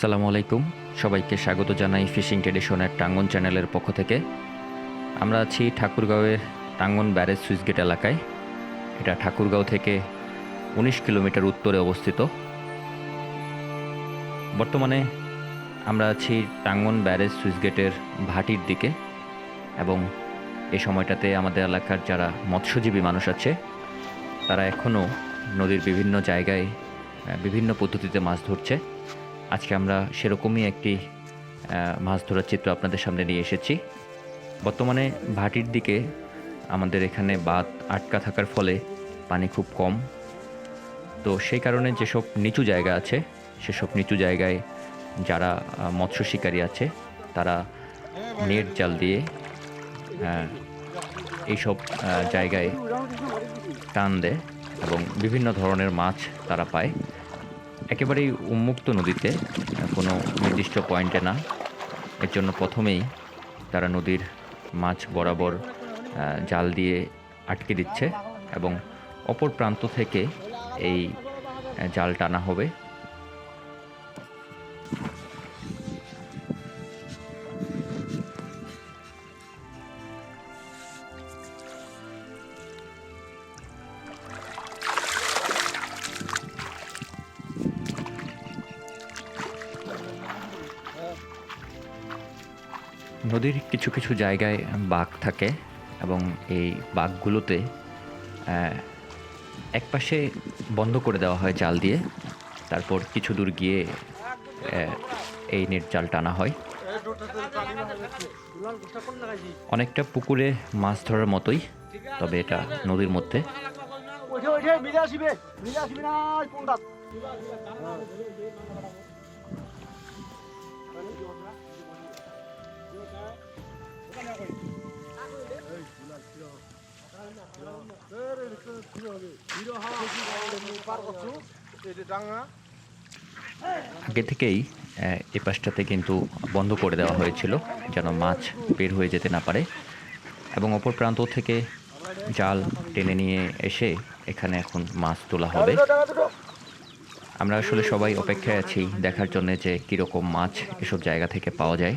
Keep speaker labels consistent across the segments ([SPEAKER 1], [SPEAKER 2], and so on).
[SPEAKER 1] আসসালামু আলাইকুম। সবাইকে স্বাগত জানাই ফিশিং ট্রেডিশনের টাঙ্গন চ্যানেলের পক্ষ থেকে। আমরা আছি ঠাকুরগাঁওয়ের টাঙ্গন ব্যারেজ সুইচগেট এলাকায়। এটা ঠাকুরগাঁও থেকে উনিশ কিলোমিটার উত্তরে অবস্থিত। বর্তমানে আমরা আছি টাঙ্গন ব্যারেজ সুইচগেটের ভাটির দিকে এবং এ সময়টাতে আমাদের এলাকার যারা মৎস্যজীবী মানুষ আছে, তারা এখনও নদীর বিভিন্ন জায়গায় বিভিন্ন পদ্ধতিতে মাছ ধরছে। আজকে আমরা সেরকমই একটি মাছ ধরার চিত্র আপনাদের সামনে নিয়ে এসেছি। বর্তমানে ভাটির দিকে আমাদের এখানে বাঁধ আটকা থাকার ফলে পানি খুব কম। তো সেই কারণে যেসব নিচু জায়গা আছে, সেসব নিচু জায়গায় যারা মৎস্য শিকারী আছে, তারা নেট জাল দিয়ে এইসব জায়গায় টান দেয় এবং বিভিন্ন ধরনের মাছ তারা পায়। একেবারেই উন্মুক্ত নদীতে কোনো নির্দিষ্ট পয়েন্টে না। এর জন্য প্রথমেই তারা নদীর মাছ বরাবর জাল দিয়ে আটকে দিচ্ছে এবং অপর প্রান্ত থেকে এই জাল টানা হবে। নদীর কিছু কিছু জায়গায় বাঘ থাকে এবং এই বাঘগুলোতে একপাশে বন্ধ করে দেওয়া হয় জাল দিয়ে। তারপর কিছু দূর গিয়ে এই নেট জাল টানা হয়। অনেকটা পুকুরে মাছ ধরার মতোই, তবে এটা নদীর মধ্যে। আগে থেকেই এ পাশটাতে কিন্তু বন্ধ করে দেওয়া হয়েছিল, যেন মাছ বের হয়ে যেতে না পারে। এবং অপর প্রান্ত থেকে জাল টেনে নিয়ে এসে এখানে এখন মাছ তোলা হবে। আমরা আসলে সবাই অপেক্ষায় আছি দেখার জন্য যে কীরকম মাছ এসব জায়গা থেকে পাওয়া যায়।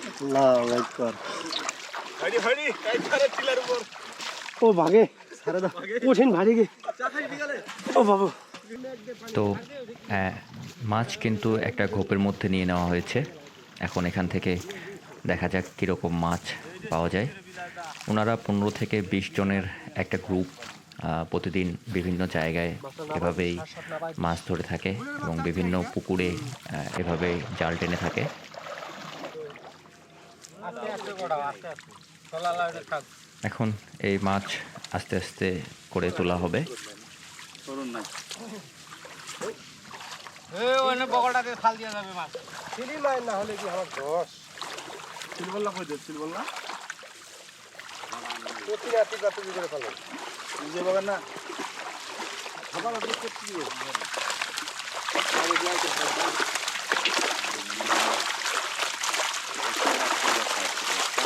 [SPEAKER 2] পারি
[SPEAKER 3] আল্লাহু আকবার
[SPEAKER 2] হাইডি হাইডি কাই ছাড়ে টিলার উপর।
[SPEAKER 3] ও ভাগে সারা দাও। কঠিন ভারী গে।
[SPEAKER 2] চা খাই বিকালে।
[SPEAKER 3] ও বাবু।
[SPEAKER 1] তো মাছ কিন্তু একটা ঘোপের মধ্যে নিয়ে নেওয়া হয়েছে। এখন এখান থেকে দেখা যাক কীরকম মাছ পাওয়া যায়। ওনারা পনেরো থেকে বিশ জনের একটা গ্রুপ প্রতিদিন বিভিন্ন জায়গায় এভাবেই মাছ ধরে থাকে এবং বিভিন্ন পুকুরে এভাবে জাল টেনে থাকে। এখন এই মাছ আস্তে আস্তে করে তোলা হবে।
[SPEAKER 2] এ ওনে বগলটাকে খাল দিয়া যাবে মাছ।
[SPEAKER 3] চিনি মাই না হলে কি আমার দোষ
[SPEAKER 2] সিলবল্লা কই দে সিলবল্লা
[SPEAKER 3] প্রতি রাতে রাতে করে ফেলো
[SPEAKER 2] নিজে বাগান না
[SPEAKER 3] খাবার আপনি করতে দিও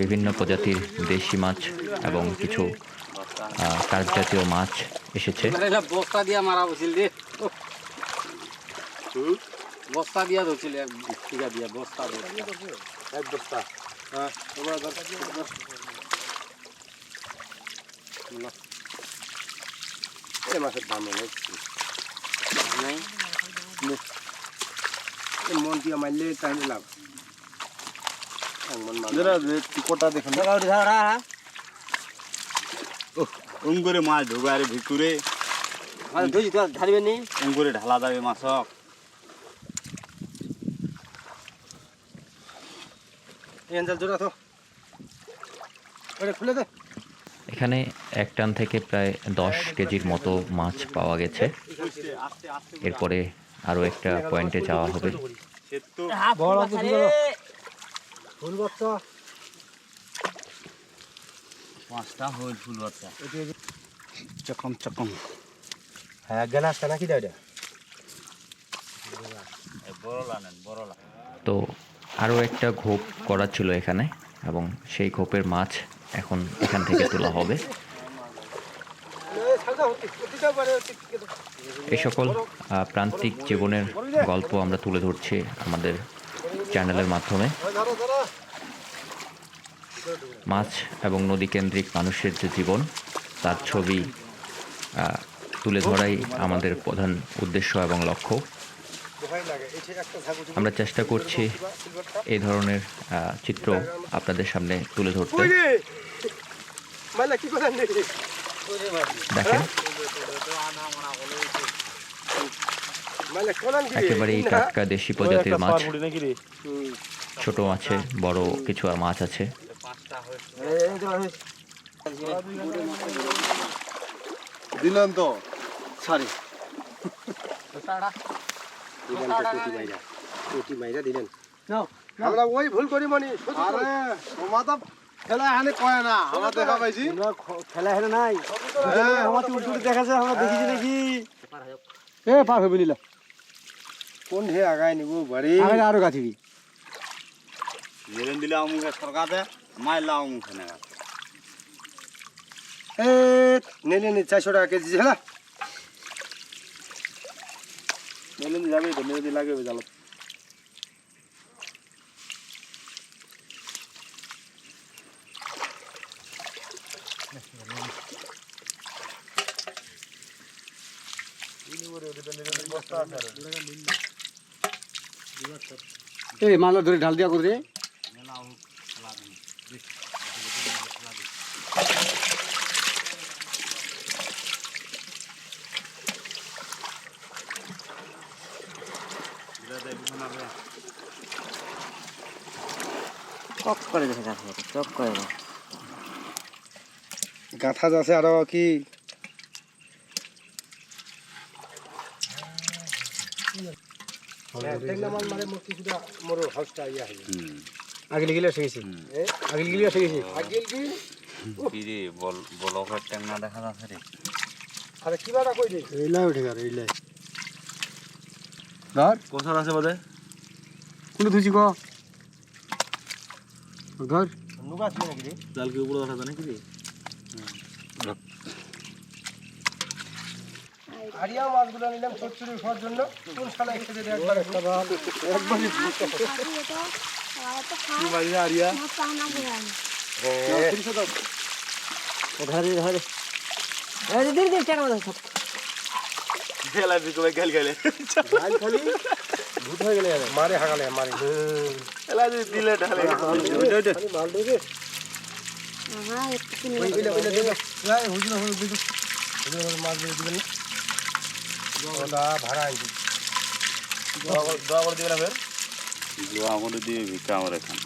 [SPEAKER 1] বিভিন্ন প্রজাতির দেশি মাছ এবং কিছু কার্প মাছ এসেছে।
[SPEAKER 2] বস্তা দিয়া মারা বস্তা দিয়া ধরছিল এক দিয়া, বস্তা
[SPEAKER 3] এক বস্তা।
[SPEAKER 2] হ্যাঁ এই মাছের দাম নাই। মন দিয়ে মারলে তাহলে লাভ। মন
[SPEAKER 4] করে মাছ ঢুকে আরে ভিতরে।
[SPEAKER 3] ধারবেন নি।
[SPEAKER 4] করে ঢালা যাবে মাছক।
[SPEAKER 1] এখানে এক টান থেকে প্রায় দশ কেজির মতো মাছ পাওয়া গেছে। এরপরে আরও একটা পয়েন্টে যাওয়া হবে।
[SPEAKER 2] গেল ফুল বাচ্চা
[SPEAKER 4] পাঁচটা হইল ফুল বাচ্চা চকম চকম।
[SPEAKER 2] হ্যাঁ গেলাসটা নাকি দাও
[SPEAKER 1] তো আরও একটা ঘোপ করা ছিল এখানে এবং সেই ঘোপের মাছ এখন এখান থেকে তোলা হবে। এই সকল প্রান্তিক জীবনের গল্প আমরা তুলে ধরছি আমাদের চ্যানেলের মাধ্যমে। মাছ এবং নদী কেন্দ্রিক মানুষের যে জীবন তার ছবি তুলে ধরাই আমাদের প্রধান উদ্দেশ্য এবং লক্ষ্য। আমরা চেষ্টা করছি এই ধরনের চিত্র আপনাদের সামনে তুলে ধরতে। দেখেন। একেবারেই টাটকা দেশি প্রজাতির মাছ। ছোট আছে বড় কিছু আর মাছ আছে।
[SPEAKER 4] দিলেন তো?
[SPEAKER 2] সরি। দিলেন আমরা ওই ভুল করি মানে
[SPEAKER 4] আরে খেলা এখানে কয় না? আমরা দেখা পাইছি।
[SPEAKER 2] খেলা হেরে নাই।
[SPEAKER 4] হ্যাঁ।
[SPEAKER 2] দেখাছে আমরা দেখিছি নাকি। এ পার হবে নিলা। কোন হে আগাই নিব বাড়ি? আগে আরও গাছিবি
[SPEAKER 4] জেরেন দিলে আমুকে সরকাতে মাইলা আমুকে না
[SPEAKER 2] এ নে নে নে চারশো টাকা কেজি হেলা
[SPEAKER 4] মেলেন যাবে তো মেলে লাগে জাল
[SPEAKER 2] এই মালা ধরে ঢাল দিয়া করে
[SPEAKER 3] চক করে দেখে চক করে
[SPEAKER 2] গাথা যাচ্ছে আরও কি আগিল গিলে শিখেছি আগিল গিলে শিখেছি আগিল কি
[SPEAKER 4] কিরে বল বলকের ট্যাংনা দেখা যাচ্ছে রে।
[SPEAKER 2] আরে কি বাড়া কই দে এইলাই উঠে গেল এইলাই। ধর
[SPEAKER 4] কোথায় আছে বোধে?
[SPEAKER 2] কোন ধুছি ক? ধর। নুকা ছিল নাকি রে?
[SPEAKER 4] জাল কি উপরে দেখা নাকি রে?
[SPEAKER 2] আরিয়া মাছগুলো নিলাম চচ্চড়ি খাওয়ার জন্য। কোন শালা খেতে দে একবার একবার
[SPEAKER 4] কি মাঝে
[SPEAKER 3] ধরে ধরে দিন দিন টাকা সব।
[SPEAKER 4] খেলা বিকবে খেল খেলে
[SPEAKER 2] ভূত হয়ে গেলে মারে হাগালে মারে।
[SPEAKER 4] খেলা দিলে ঢালে।
[SPEAKER 2] খালি মাল দেবে
[SPEAKER 5] হ্যাঁ একটু কিনে
[SPEAKER 2] ওই ওইলা ওইলা দেবে হুজুর হুজুর হুজুর। হুজুর হুজুর মাছ দিয়ে দিবেন না। ওটা ভাড়া আনছি
[SPEAKER 4] দোয়া করে দিবে না ফের? দোয়া করে দিয়ে ভিক্ষা আমার এখান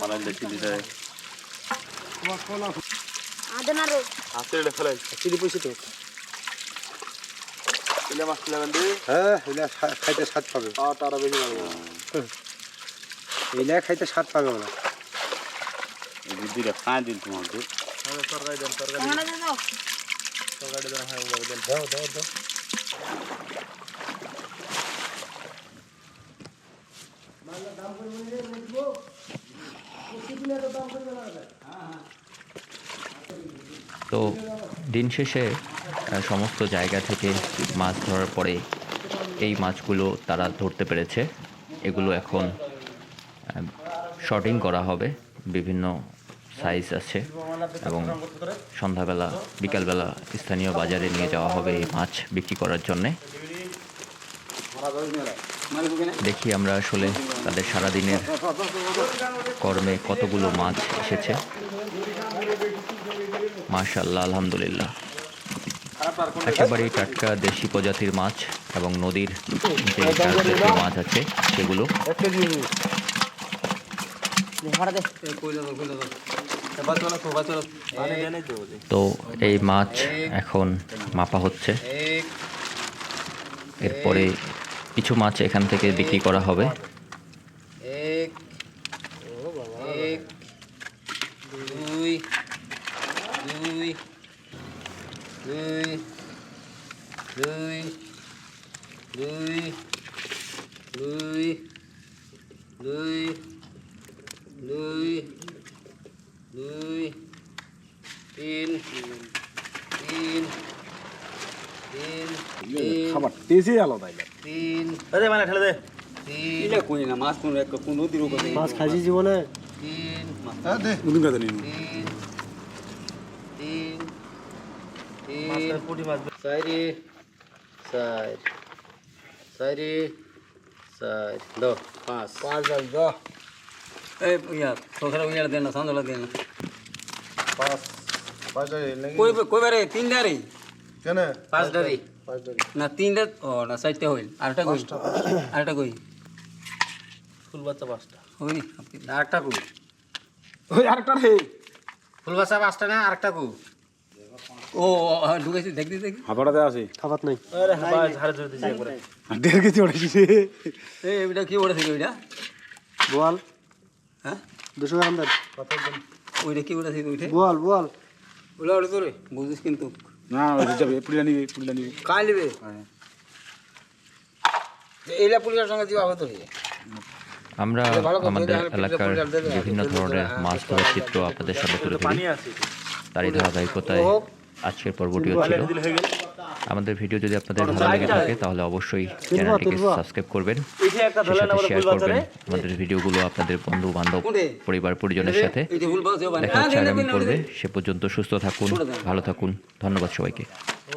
[SPEAKER 4] পালাল দেখি দিতে
[SPEAKER 2] তোমার কোন
[SPEAKER 5] আদনারে
[SPEAKER 4] হাতে এটা ফেলাই।
[SPEAKER 2] চিনি পয়সা তো।
[SPEAKER 4] এলে মাছ
[SPEAKER 1] তো দিন শেষে সমস্ত জায়গা থেকে মাছ ধরার পরে এই মাছগুলো তারা ধরতে পেরেছে। এগুলো এখন শটিং করা হবে বিভিন্ন সাইজ আছে এবং সন্ধ্যাবেলা, বিকালবেলা স্থানীয় বাজারে নিয়ে যাওয়া হবে এই মাছ বিক্রি করার জন্যে। দেখি আমরা আসলে তাদের সারাদিনের কর্মে কতগুলো মাছ এসেছে। মাশাল্লাহ আলহামদুলিল্লাহ। একেবারেই টাটকা দেশি প্রজাতির মাছ এবং নদীর যে মাছ আছে, সেগুলো। তো এই মাছ এখন মাপা হচ্ছে। এরপরে কিছু মাছ এখান থেকে বিক্রি করা হবে।
[SPEAKER 6] দুই তিন তিন তিন তিন
[SPEAKER 2] খাবার টেস্টই আলাদা
[SPEAKER 6] তিন
[SPEAKER 4] দে মানে ঠেলে দে।
[SPEAKER 6] তিন
[SPEAKER 3] ইলে কই না মাছ কোন এক কোন নদীর উপরে
[SPEAKER 2] মাছ খাইছি জীবনে।
[SPEAKER 6] তিন
[SPEAKER 2] উদুন কাতে নিন
[SPEAKER 6] তিন তিন তিন
[SPEAKER 4] মাছের পুঁটি মাছ
[SPEAKER 6] চারি চার চারি চার দ পাঁচ।
[SPEAKER 3] পাঁচ দশ এই ইয়া তোখানে উইয়ার দেন না সন্ধ্যা দেন না।
[SPEAKER 4] পাঁচ পাঁচ নাকি?
[SPEAKER 3] কই কই বারে তিন ডারি
[SPEAKER 4] কেন?
[SPEAKER 6] পাঁচ ডারি
[SPEAKER 3] না ও না চারটে হইল আরেকটা কই আরেকটা কই
[SPEAKER 4] ফুল বাচ্চা পাঁচটা।
[SPEAKER 3] হই
[SPEAKER 6] আরেকটা কু
[SPEAKER 2] ওই আরেকটা রে
[SPEAKER 6] ফুল বাসা পাঁচটা না আরেকটা কু
[SPEAKER 3] ও ঢুকেছি দেখি দেখি।
[SPEAKER 2] খাবারটা আছে। খাবার নাই।
[SPEAKER 4] আরে হাবা ঝাড়ে ধরে দিছে একবারে
[SPEAKER 2] দেড় কেজি ওড়াইছি
[SPEAKER 3] এই এটা কি
[SPEAKER 2] বোয়াল
[SPEAKER 3] হ্যাঁ
[SPEAKER 2] দুশো গ্রাম দেন
[SPEAKER 3] ওইটা কি ওটা ওইটা
[SPEAKER 2] বল বল।
[SPEAKER 3] ওলা ওটা তোরে। বুঝিস কিন্তু।
[SPEAKER 2] না যাবে পুলিটা নিবি পুলিটা নিবি।
[SPEAKER 3] কাল নিবে? এইলা পুলিশের সঙ্গে দিবা হবে তো
[SPEAKER 1] আমরা আমাদের এলাকার বিভিন্ন ধরনের মাছ ধরার চিত্র আপনাদের সামনে তুলে ধরি।
[SPEAKER 4] পানি আছে
[SPEAKER 1] তারই ধারাবাহিকতায় আজকের পর্বটিও ছিল
[SPEAKER 4] হয়ে
[SPEAKER 1] আমাদের ভিডিও যদি আপনাদের ভালো লেগে থাকে তাহলে অবশ্যই চ্যানেলটিকে সাবস্ক্রাইব করবেন। সেই সাথে শেয়ার করবেন আমাদের ভিডিওগুলো আপনাদের বন্ধু বান্ধব পরিবার পরিজনের সাথে। দেখা হচ্ছে আগামী পর্বে। সে পর্যন্ত সুস্থ থাকুন ভালো থাকুন। ধন্যবাদ সবাইকে।